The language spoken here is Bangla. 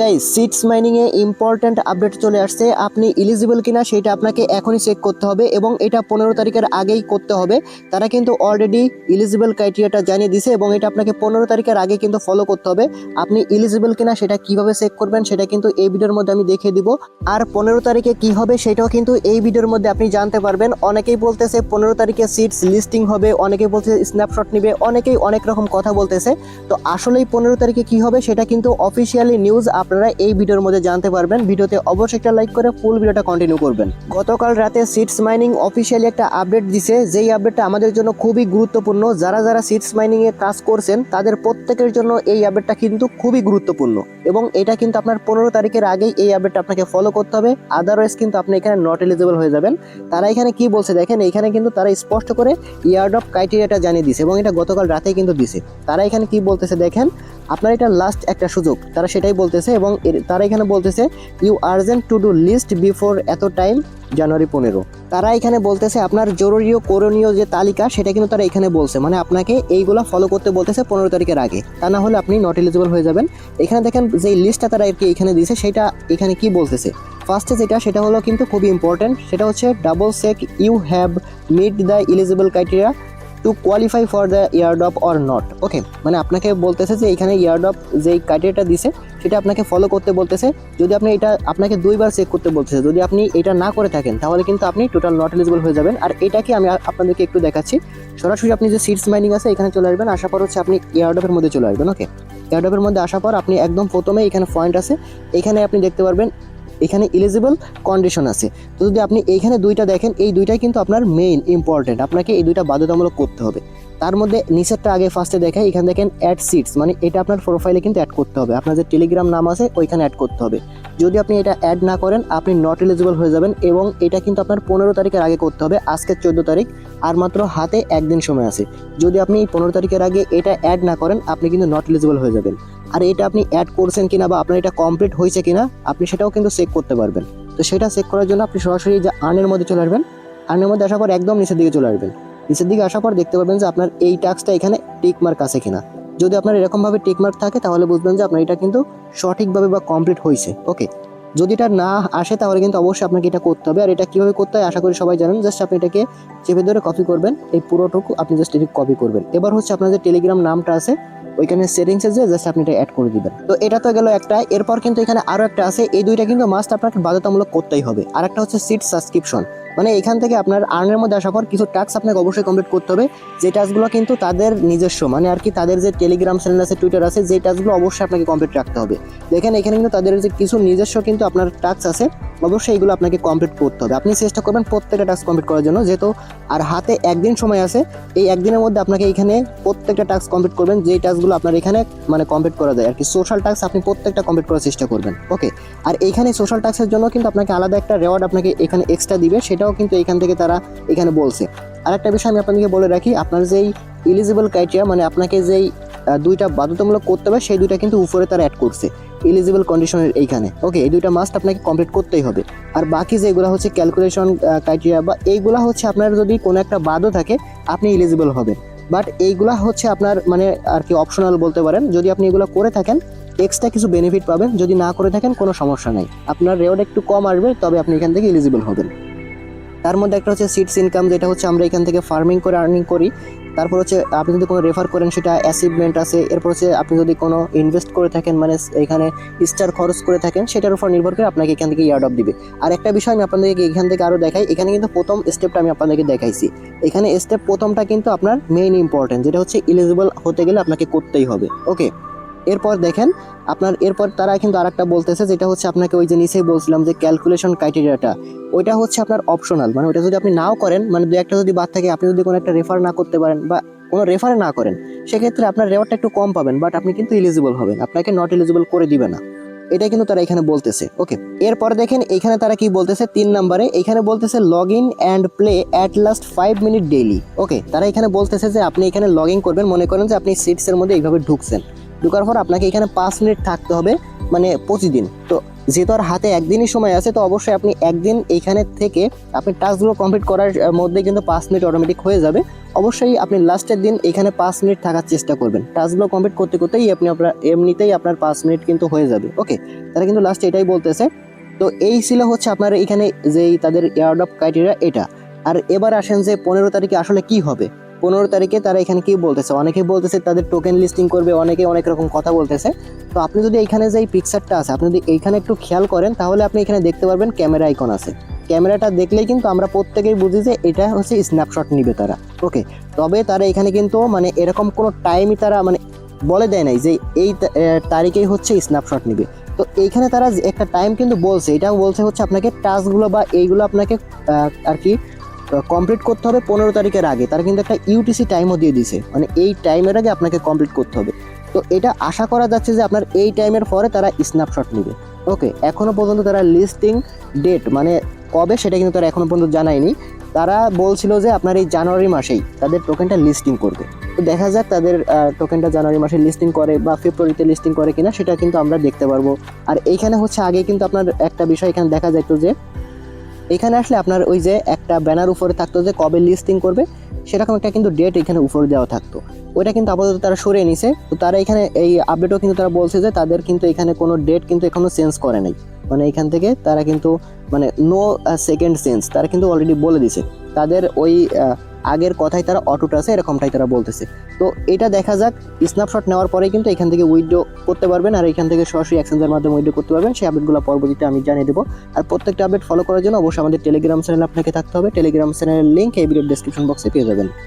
গাইস সিটস মাইনিংয়ে ইম্পর্ট্যান্ট আপডেট চলে আসছে। আপনি এলিজিবল কিনা সেটা আপনাকে এখনই চেক করতে হবে এবং এটা পনেরো তারিখের আগেই করতে হবে। তারা কিন্তু অলরেডি ইলিজিবল ক্রাইটেরিয়াটা জানিয়ে দিছে এবং এটা আপনাকে পনেরো তারিখের আগে কিন্তু ফলো করতে হবে। আপনি এলিজিবল কিনা সেটা কীভাবে চেক করবেন সেটা কিন্তু এই ভিডিওর মধ্যে আমি দেখিয়ে দিব। আর পনেরো তারিখে কি হবে সেটাও কিন্তু এই ভিডিওর মধ্যে আপনি জানতে পারবেন। অনেকেই বলতেছে পনেরো তারিখে সিটস লিস্টিং হবে, অনেকেই বলতেছে স্ন্যাপশট নিবে, অনেকেই অনেক রকম কথা বলতেছে। তো আসলেই পনেরো তারিখে কি হবে সেটা কিন্তু অফিসিয়ালি নিউজ আপনারা এই ভিডিওর মধ্যে জানতে পারবেন। ভিডিওতে অবশ্যই একটা লাইক করে ফুল ভিডিওটা কন্টিনিউ করবেন। গতকাল রাতে সিটস মাইনিং অফিসিয়ালি একটা আপডেট দিছে। যেই আপডেটটা আমাদের জন্য খুবই গুরুত্বপূর্ণ, যারা যারা সিটস মাইনিং এ কাজ করছেন, তাদের প্রত্যেকের জন্য এই আপডেটটা কিন্তু খুবই গুরুত্বপূর্ণ। এবং এটা কিন্তু আপনার পনেরো তারিখের আগেই এই আপডেটটা আপনাকে ফলো করতে হবে। আদারওয়াইজ কিন্তু আপনি এখানে নট এলিজিবল হয়ে যাবেন। তারা এখানে কি বলছে দেখেন, এখানে কিন্তু তারা স্পষ্ট করে ইয়ার্ড অফ ক্রাইটেরিয়াটা জানিয়ে দিছে এবং এটা গতকাল রাতেই কিন্তু দিছে তারা এখানে কি বলতেছে দেখেন, আপনার এটা লাস্ট একটা সুযোগ। তারা সেটাই বলতেছে এবং তারা এখানে বলতেছে you urgent to do list before at time January পনেরো। তারা এখানে বলতেছে আপনার জরুরি ও করণীয় যে তালিকা, সেটা কিন্তু তারা এখানে বলছে। মানে আপনাকে এইগুলো ফলো করতে বলতেছে পনেরো তারিখের আগে। তা না হলে আপনি নট এলিজিবল হয়ে যাবেন। এখানে দেখেন যে লিস্টটা তারা আর কি এখানে দিয়েছে, সেটা এখানে কি বলতেছে? ফার্স্টে যেটা, সেটা হলো কিন্তু খুবই ইম্পর্টেন্ট সেটা হচ্ছে double check you have meet the eligible criteria to qualify for the airdrop or not okay মানে আপনাকে বলতেছে যে এখানে ইয়ার্ড অফ যে ক্রাইটেরিয়াটা দিছে, সেটা আপনাকে ফলো করতে বলতেছে। যদি আপনি এটা, আপনাকে দুইবার চেক করতে বলতেছে, যদি আপনি এটা না করে থাকেন, তাহলে কিন্তু আপনি টোটাল নট এলিজিবল হয়ে যাবেন। আর এটাকে আমি আপনাদেরকে একটু দেখাচ্ছি। সরাসরি আপনি যে সিটস মাইনিং আছে, এখানে চলে আসবেন। আসার পর হচ্ছে আপনি ইয়ার্ডপের মধ্যে চলে আসবেন ওকে ইয়ার্ডপের মধ্যে আসার পর আপনি একদম প্রথমে এখানে পয়েন্ট আছে। এখানে আপনি দেখতে পারবেন এখানে এলিজিবল কন্ডিশন আছে। তো যদি আপনি এইখানে দুইটা দেখেন, এই দুইটাই কিন্তু আপনার মেইন ইম্পর্টেন্ট আপনাকে এই দুইটা বাধ্যতামূলক করতে হবে। তার মধ্যে নিচেরটা আগে ফার্স্টে দেখায় এখানে দেখেন অ্যাড সিটস মানে এটা আপনার প্রোফাইলে কিন্তু অ্যাড করতে হবে। আপনার যে টেলিগ্রাম নাম আছে, ওইখানে অ্যাড করতে হবে। যদি আপনি এটা অ্যাড না করেন, আপনি নট এলিজিবল হয়ে যাবেন এবং এটা কিন্তু আপনার পনেরো তারিখের আগে করতে হবে, আজকের চোদ্দ তারিখ। আর মাত্র হাতে একদিন সময় আছে। যদি আপনি পনেরো তারিখের আগে এটা অ্যাড না করেন, আপনি কিন্তু নট এলিজিবল হয়ে যাবেন। আর এটা আপনি অ্যাড করছেন কিনা বা আপনার এটা কমপ্লিট হয়েছে কিনা, আপনি সেটাও কিন্তু চেক করতে পারবেন। তো সেটা চেক করার জন্য আপনি সরাসরি যে আর্নের মধ্যে চলে আসবেন আর্নের মধ্যে আসার পর একদম নিচের দিকে চলে আসবেন। নিচের দিকে আসার পর দেখতে পাবেন যে আপনার এই টাস্কটা এখানে টিকমার্ক আছে কিনা। যদি আপনার এরকমভাবে টিকমার্ক থাকে, তাহলে বুঝবেন যে আপনার এটা কিন্তু সঠিকভাবে বা কমপ্লিট হয়েছে। ওকে যদি এটা না আসে, তাহলে কিন্তু অবশ্যই আপনাকে এটা করতে হবে। আর এটা কীভাবে করতে হয়, আশা করি সবাই জানেন। জাস্ট আপনি এটাকে চেপে ধরে কপি করবেন। এই পুরোটুকু আপনি জাস্ট এটি কপি করবেন। এবার হচ্ছে আপনার যে টেলিগ্রাম নামটা আছে, ওইখানে সেটিংসে যে জাস্ট আপনি এটা অ্যাড করে দিবেন। তো এটা তো গেল একটা। এরপর কিন্তু এখানে আরও একটা আছে। এই দুইটা কিন্তু মাস্ট আপনাকে বাধ্যতামূলক করতেই হবে। আর একটা হচ্ছে সিট সাবস্ক্রিপশন মানে এখান থেকে আপনার আর্নের মধ্যে আসার পর কিছু টাস্ক আপনাকে অবশ্যই কমপ্লিট করতে হবে। যে টাস্কগুলো কিন্তু তাদের নিজস্ব মানে আর কি তাদের যে টেলিগ্রাম চ্যানেল আছে টুইটার আছে, যে টাস্কগুলো অবশ্যই আপনাকে কমপ্লিট রাখতে হবে। দেখেন এখানে কিন্তু তাদের যে কিছু নিজস্ব কিন্তু আপনার টাস্ক আছে, অবশ্যই এগুলো আপনাকে কমপ্লিট করতে হবে। আপনি চেষ্টা করবেন প্রত্যেকটা টাস্ক কমপ্লিট করার জন্য, যেহেতু আর হাতে একদিন সময় আছে, এই একদিনের মধ্যে আপনাকে এখানে প্রত্যেকটা টাস্ক কমপ্লিট করবেন, যেই টাস্কগুলো আপনার এখানে মানে কমপ্লিট করা যায়। আর কি সোশ্যাল টাস্ক আপনি প্রত্যেকটা কমপ্লিট করার চেষ্টা করবেন ওকে আর এইখানে সোশ্যাল টাস্কের জন্য কিন্তু আপনাকে আলাদা একটা রেওয়ার্ড আপনাকে এখানে এক্সট্রা দিবে, সেটাও কিন্তু এখান থেকে তারা এখানে বলছে। আর একটা বিষয় আমি আপনাদেরকে বলে রাখি, আপনার যেই এলিজিবল ক্রাইটেরিয়া মানে আপনাকে যেই দুইটা বাধ্যতামূলক করতে হবে, সেই দুইটা কিন্তু উপরে তারা অ্যাড করছে। এলিজিবল কন্ডিশনের এইখানে। ওকে এই দুইটা মাস্ট আপনাকে কমপ্লিট করতেই হবে। আর বাকি যেগুলো হচ্ছে ক্যালকুলেশন ক্রাইটেরিয়া বা এইগুলা হচ্ছে আপনার যদি কোনো একটা বাদও থাকে, আপনি এলিজিবল হবেন। বাট এইগুলা হচ্ছে আপনার মানে আর কি অপশনাল বলতে পারেন। যদি আপনি এগুলো করে থাকেন এক্সট্রা কিছু বেনিফিট পাবেন। যদি না করে থাকেন, কোনো সমস্যা নাই। আপনার রেওয়ার্ড একটু কম আসবে, তবে আপনি এখান থেকে এলিজিবল হবেন। তার মধ্যে একটা হচ্ছে সিটস ইনকাম যেটা হচ্ছে আমরা এখান থেকে ফার্মিং করে আর্নিং করি। তারপর হচ্ছে আপনি যদি কোনো রেফার করেন, সেটা অ্যাচিভমেন্ট আছে। এরপর হচ্ছে আপনি যদি কোনো ইনভেস্ট করে থাকেন মানে এখানে স্টার খরচ করে থাকেন, সেটার উপর নির্ভর করে আপনাকে এখান থেকে ইয়ার্ড অফ দিবে। আর একটা বিষয় আমি আপনাদেরকে এখান থেকে আরও দেখাই, এখানে কিন্তু প্রথম স্টেপটা আমি আপনাদেরকে দেখাইছি। এখানে স্টেপ প্রথমটা কিন্তু আপনার মেইন ইম্পর্টেন্ট যেটা হচ্ছে ইলিজিবল হতে গেলে আপনাকে করতেই হবে। ওকে এরপর দেখেন, আপনার এরপর তারা কিন্তু আরেকটা বলতেছে, যেটা হচ্ছে আপনাকে ওই যে নিচেই বলছিলাম যে ক্যালকুলেশন ক্রাইটেরিয়াটা ওইটা হচ্ছে আপনার অপশনাল মানে ওইটা যদি আপনি নাও করেন মানে দু একটা যদি বাদ থাকে, আপনি যদি কোনো একটা রেফার না করতে পারেন বা কোনো রেফার না করেন, সেক্ষেত্রে আপনার রেওয়ার্ডটা একটু কম পাবেন বাট আপনি কিন্তু এলিজিবল হবেন, আপনাকে নট এলিজিবল করে দিবে না। এটা কিন্তু তারা এখানে বলতেছে ওকে এরপর দেখেন, এখানে তারা কি বলতেছে, তিন নম্বরে, এখানে বলতেছে log in and play at last five minute daily okay তারা এখানে বলতেছে যে, আপনি এখানে লগ ইন করবেন, মনে করেন যে, আপনি সিটসের মধ্যে এইভাবে ঢুকছেন। ঢুকার পর আপনাকে এখানে পাঁচ মিনিট থাকতে হবে মানে প্রতিদিন। তো যেহেতু আর হাতে একদিনই সময় আছে, তো অবশ্যই আপনি একদিন এইখানে থেকে আপনি টাস্কগুলো কমপ্লিট করার মধ্যে কিন্তু পাঁচ মিনিট অটোমেটিক হয়ে যাবে। অবশ্যই আপনি লাস্টের দিন এখানে পাঁচ মিনিট থাকার চেষ্টা করবেন। টাস্কগুলো কমপ্লিট করতে করতেই আপনি আপনার, এমনিতেই আপনার পাঁচ মিনিট কিন্তু হয়ে যাবে। ওকে তারা কিন্তু লাস্টে এটাই বলতেছে। তো এই ছিল হচ্ছে আপনার এখানে যেই তাদের এয়ার অফ ক্রাইটেরিয়া এটা। আর এবার আসেন যে পনেরো তারিখে আসলে কি হবে। পনেরো তারিখে তারা এখানে কি বলতেছে? অনেকে বলতেছে তাদের টোকেন লিস্টিং করবে, অনেকে অনেক রকম কথা বলতেছে। তো আপনি যদি এখানে যে এই পিকচারটা আছে, আপনি যদি এইখানে একটু খেয়াল করেন, তাহলে আপনি এখানে দেখতে পারবেন ক্যামেরা আইকন আছে। ক্যামেরাটা দেখলেই কিন্তু আমরা প্রত্যেকেই বুঝি যে এটা হচ্ছে স্ন্যাপশট নিবে তারা। ওকে তবে তারা এখানে কিন্তু মানে এরকম কোনো টাইমই তারা মানে বলে দেয় নাই যে এই তারিখেই হচ্ছে স্ন্যাপশট নিবে। তো এইখানে তারা একটা টাইম কিন্তু বলছে, এটাও বলছে হচ্ছে আপনাকে টাস্কগুলো বা এইগুলো আপনাকে আর কি কমপ্লিট করতে হবে পনেরো তারিখের আগে। তারা কিন্তু একটা ইউটিসি টাইমও দিয়ে দিছে মানে এই টাইমের আগে আপনাকে কমপ্লিট করতে হবে। তো এটা আশা করা যাচ্ছে যে আপনার এই টাইমের পরে তারা স্ন্যাপশট নেবে। ওকে এখনও পর্যন্ত তারা লিস্টিং ডেট মানে কবে সেটা কিন্তু তারা এখনও পর্যন্ত জানায়নি। তারা বলছিল যে আপনার এই জানুয়ারি মাসেই তাদের টোকেনটা লিস্টিং করবে। তো দেখা যাক তাদের টোকেনটা জানুয়ারি মাসে লিস্টিং করে বা ফেব্রুয়ারিতে লিস্টিং করে কিনা, সেটা কিন্তু আমরা দেখতে পারব। আর এইখানে হচ্ছে আগে কিন্তু আপনার একটা বিষয় এখানে দেখা যেত যে এখানে আসলে আপনার ওই যে একটা ব্যানার উপরে থাকতো যে কবে লিস্টিং করবে, সেরকম একটা কিন্তু ডেট এখানে উপরে দেওয়া থাকতো। ওইটা কিন্তু আপাতত তারা সরিয়ে নিছে। তো তারা এখানে এই আপডেটও কিন্তু তারা বলছে যে তাদের কিন্তু এখানে কোনো ডেট কিন্তু এখনও চেঞ্জ করে নাই। মানে এখান থেকে তারা কিন্তু মানে নো সেকেন্ড চেঞ্জ তারা কিন্তু অলরেডি বলে দিছে। তাদের ওই আগের কথায় তারা অটুট আছে, এরকমটাই তারা বলতেছে। তো এটা দেখা যাক স্ন্যাপশট নেওয়ার পরে কিন্তু এখান থেকে উইড্রো করতে পারবেন, আর এখান থেকে সরাসরি এক্সচেঞ্জের মাধ্যমে উইড্রো করতে পারবেন, সেই আপডেটগুলো পরবর্তীতে আমি জানিয়ে দেবো। আর প্রত্যেকটা আপডেট ফলো করার জন্য অবশ্যই আমাদের টেলিগ্রাম চ্যানেল আপনাকে থাকতে হবে। টেলিগ্রাম চ্যানেলের লিঙ্ক এই ভিডিওর ডেসক্রিপশন বক্সে পেয়ে যাবেন।